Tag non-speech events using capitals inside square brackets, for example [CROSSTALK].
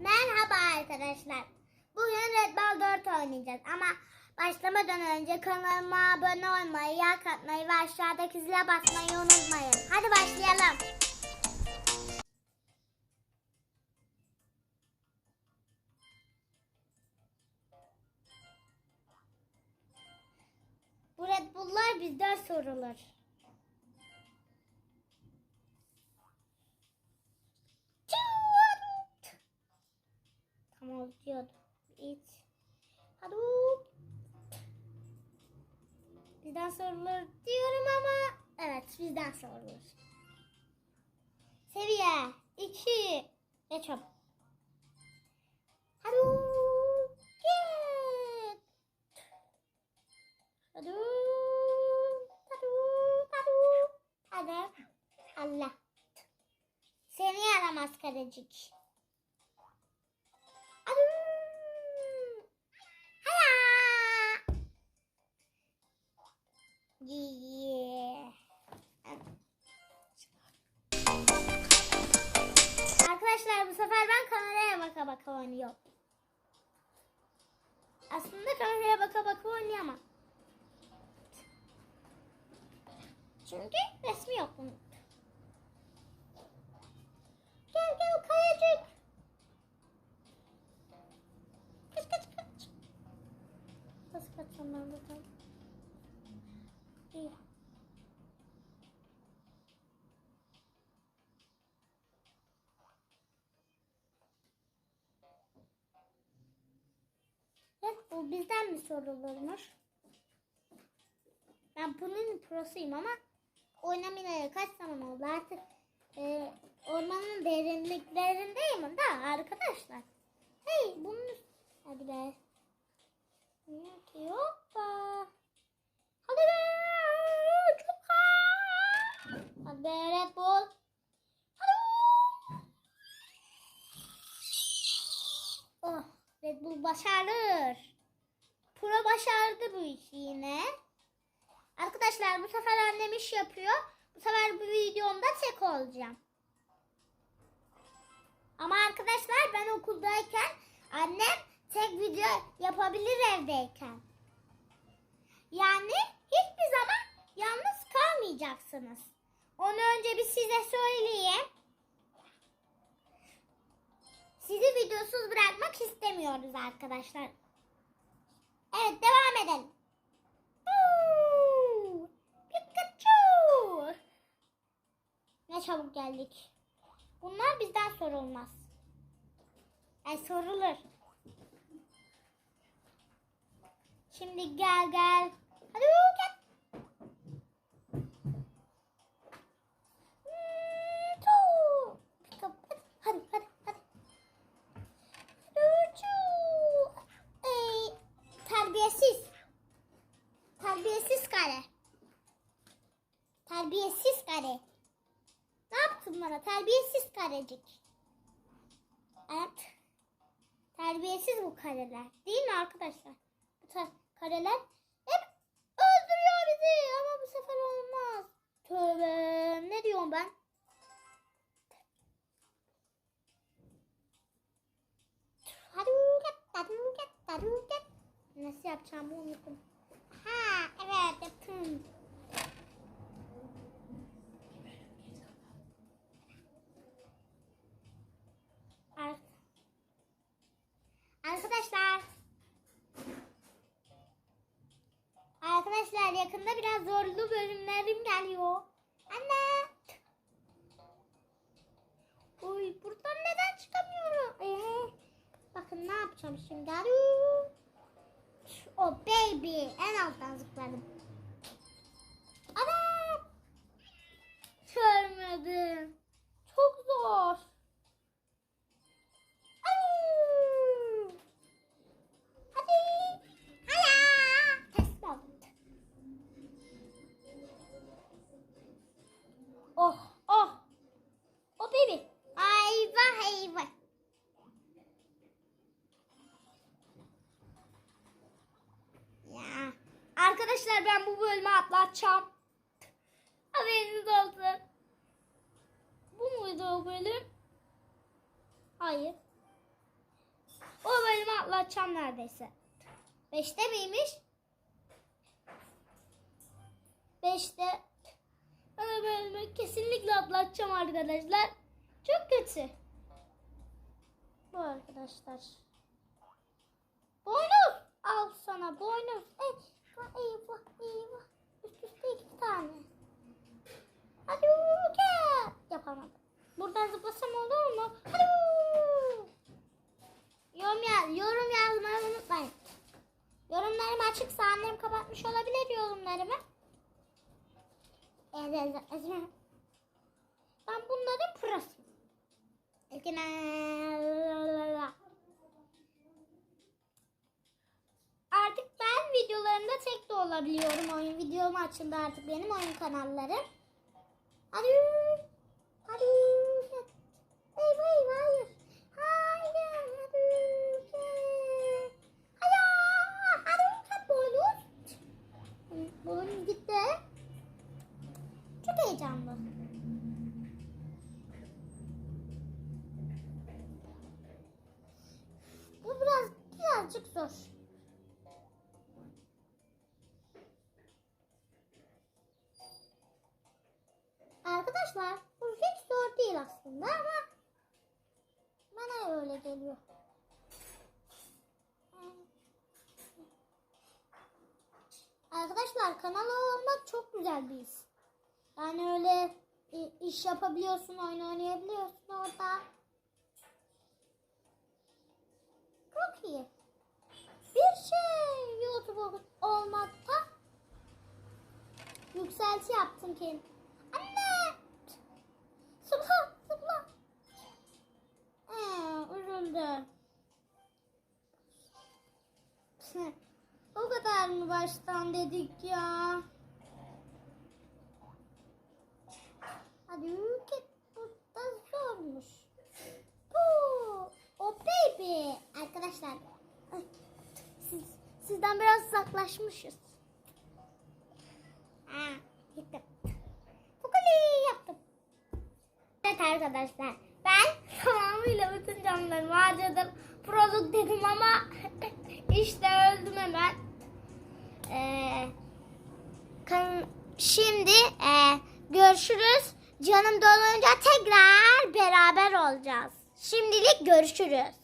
Merhaba arkadaşlar. Bugün Red Ball 4 oynayacağız ama başlamadan önce kanalıma abone olmayı, like atmayı ve aşağıdaki zile basmayı unutmayın. Hadi başlayalım. Bu Red Bull'lar bizden sorulur. Tamam diyordum. İç. Hadi. Bizden sorulur diyorum ama evet bizden sorulur. Seviye 2. Geçelim. Hadi. Git. Hadi. Hadi. Hadi. Hadi. Allah. Seni yaramaz karecik. Sefer ben kameraya baka baka oynuyorum. Aslında kameraya baka baka oynayamam. Çünkü resmi yok bunun. Gel gel kayacık. Kaç kaç kaç. Nasıl kaçacağım ben buradan? İyi. Evet bu bizden mi sorulurmuş? Ben bunun prosuyum ama oynamayalı kaç zaman oldu artık e, ormanın derinliklerindeyim da arkadaşlar. Hey bunun üst- hadi be. Niye ki yok da. Hadi be. Çok ha. Hadi be Red Bull. Hadi. Oh Bull başarır. Pro başardı bu işi yine. Arkadaşlar bu sefer annem iş yapıyor. Bu sefer bu videomda tek olacağım. Ama arkadaşlar ben okuldayken annem tek video yapabilir evdeyken. Yani hiçbir zaman yalnız kalmayacaksınız. Onu önce bir size söyleyeyim. İstemiyoruz arkadaşlar. Evet devam edelim. Ne çabuk geldik. Bunlar bizden sorulmaz. Ay sorulur. Şimdi gel gel. Hadi gel. Hmm, tu. Pika- Hadi hadi hadi. Pikachu. Ey, terbiyesiz. Terbiyesiz kare. Terbiyesiz kare. Bana? Terbiyesiz karecik. Evet. Terbiyesiz bu kareler. Değil mi arkadaşlar? Bu tar- kareler hep öldürüyor bizi. Ama bu sefer olmaz. Tövbe. Ne diyorum ben? Nasıl yapacağımı unuttum. Ha evet yaptım. Arkadaşlar yakında biraz zorlu bölümlerim geliyor. Anne. Uy buradan neden çıkamıyorum? Ee, bakın ne yapacağım şimdi. O baby. En alttan zıpladım. Oh, oh. Oh baby. Ayva eyvah. Ya. Arkadaşlar ben bu bölümü atlatacağım. Haberiniz olsun. Bu muydu o bölüm? Hayır. O bölümü atlatacağım neredeyse. Beşte miymiş? Beşte. O bölümü kesinlikle atlatacağım arkadaşlar. Çok kötü. Bu arkadaşlar. Boynuz. Al sana boynuz. Eyvah eyvah. Ben bunların prosuyum. Artık ben videolarımda tek de olabiliyorum. Oyun videom açıldı artık benim oyun kanallarım. Hadi. Hadi. Eyvah eyvah. Hayır. Heyecanlı. Bu biraz birazcık zor. Arkadaşlar bu hiç zor değil aslında ama bana öyle geliyor. Arkadaşlar kanala olmak çok güzel bir his. Yani öyle i- iş yapabiliyorsun, oyun oynayabiliyorsun orada. Çok iyi. Bir şey YouTuber olmakta yükselti yaptın kendin. Anne! Zıpla, zıpla. Ee, üzüldü. [LAUGHS] O kadar mı baştan dedik ya? Ülke burada zormuş. Bu, o baby. Arkadaşlar, ay, siz, sizden biraz uzaklaşmışız. Ha, gittim. Kukuli yaptım. Evet arkadaşlar, ben tamamıyla bütün canlarımı harcadım. Prolog dedim ama [LAUGHS] işte öldüm hemen. Ee, şimdi e, görüşürüz. Canım dolunca tekrar beraber olacağız. Şimdilik görüşürüz.